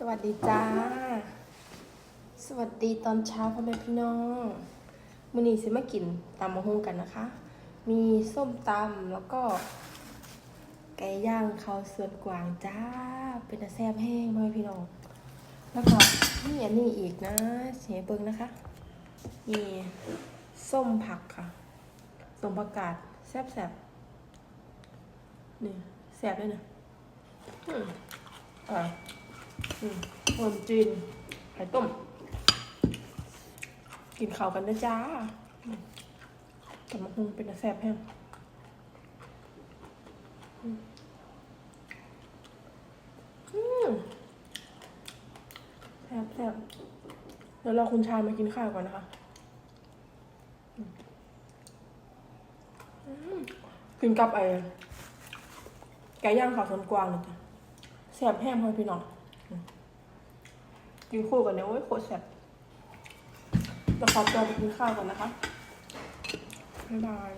สวัสดีจ้า สวัสดีตอนเช้าพ่อแม่พี่น้องมื้อนี้สิมากินตำมะฮุงกันนะคะ มีส้มตำแล้วก็ไก่ย่างเขาสวนกวางจ้า เป็นตาแซ่บแห้งพ่อแม่พี่น้อง แล้วก็มีอันนี้อีกนะเสียเบิงนะคะ มีส้มผักค่ะ ส้มผักกาดแซ่บแซ่บนี่แซ่บด้วยนะอืมอ่า อืมขมจีนไข่ต้ม กินข้าวกันนะจ้าแต่มะฮุงเป็นแซ่บแห้งอืมอืมแซ่บแซ่บเดี๋ยวรอคุณชายมากินข้าวก่อนนะคะกินกับไอ้ไก่ย่างขาวสวนกวางเลยจ้ะแซ่บแห้งพ่อพี่น้อง กินคู่กันเนี่ยโอ้ยโคตรแซ่บเราขอตัวไปกินข้าวก่อนนะคะบ๊ายบาย